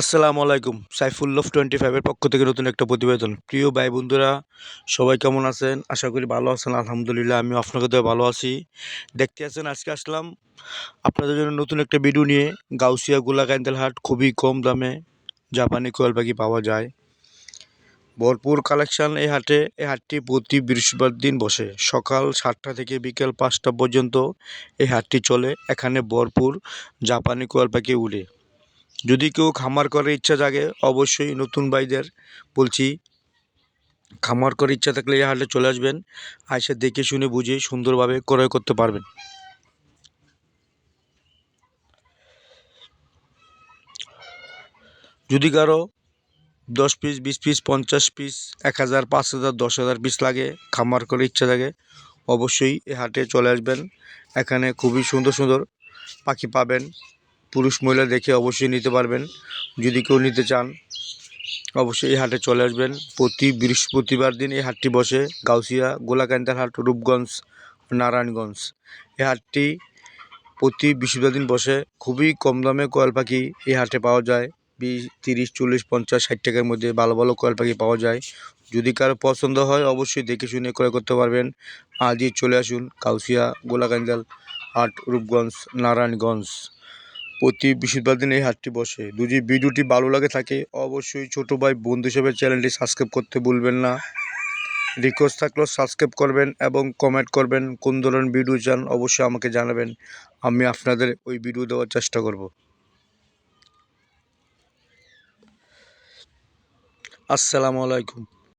আসসালামু আলাইকুম, সাইফুল সাইফুল্লভ টোয়েন্টি ফাইভের পক্ষ থেকে নতুন একটা প্রতিবেদন। প্রিয় ভাই বন্ধুরা, সবাই কেমন আছেন? আশা করি ভালো আছেন, আলহামদুলিল্লাহ আমি আপনাকে তো ভালো আছি। দেখতে আছেন, আজকে আসলাম আপনাদের জন্য নতুন একটা ভিডিও নিয়ে। গাউসিয়া গোলাকান্দাল হাট খুবই কম দামে জাপানি কোয়াল পাখি পাওয়া যায়। ভরপুর কালেকশন এই হাটে, এই হাটটি প্রতি বৃহস্পতিবার দিন বসে। সকাল সাতটা থেকে বিকেল পাঁচটা পর্যন্ত এই হাটটি চলে। এখানে ভরপুর জাপানি কোয়াল পাখি উড়ে। যদি কেউ খামার করার ইচ্ছা জাগে, অবশ্যই নতুন ভাইদের বলছি, খামার করার ইচ্ছা থাকলে এই হাটে চলে আসবেন আইসে দেখে শুনে বুঝে সুন্দরভাবে ক্রয় করতে পারবেন। যদি কারও দশ পিস, বিশ পিস, পঞ্চাশ পিস, এক হাজার, পাঁচ হাজার, দশ হাজার পিস লাগে, খামার করার ইচ্ছা থাকে অবশ্যই এ হাটে চলে আসবেন। এখানে খুবই সুন্দর সুন্দর পাখি পাবেন। পুরুষ মহিলা দেখে অবশ্যই নিতে পারবেন। যদি কেউ নিতে চান, অবশ্যই এই হাটে চলে আসবেন। প্রতি বৃহস্পতিবার দিন এই হাটটি বসে। গাউসিয়া, গোলাকান্দার হাট, রূপগঞ্জ, নারায়ণগঞ্জ। এই হাটটি প্রতি বৃহস্পতিবার দিন বসে। খুবই কম দামে কোয়াল পাখি এই হাটে পাওয়া যায়। বিশ, তিরিশ, চল্লিশ, পঞ্চাশ, ষাট টাকার মধ্যে ভালো ভালো কোয়াল পাখি পাওয়া যায়। যদি কারও পছন্দ হয়, অবশ্যই দেখে শুনে ক্রয় করতে পারবেন। আজই চলে আসুন কাউসিয়া গোলাকান্দাল হাট, রূপগঞ্জ, নারায়ণগঞ্জ। প্রতি বৃহস্পতিবার দিন এই হাটটি বসে। যদি ভিডিওটি ভালো লাগে থাকে, অবশ্যই ছোটো ভাই বন্ধু হিসেবে চ্যানেলটি সাবস্ক্রাইব করতে ভুলবেন না। রিকোয়েস্ট থাকলেও সাবস্ক্রাইব করবেন এবং কমেন্ট করবেন, কোন ধরনের ভিডিও চান অবশ্যই আমাকে জানাবেন। আমি আপনাদের ওই ভিডিও দেওয়ার চেষ্টা করব। আসসালামু আলাইকুম।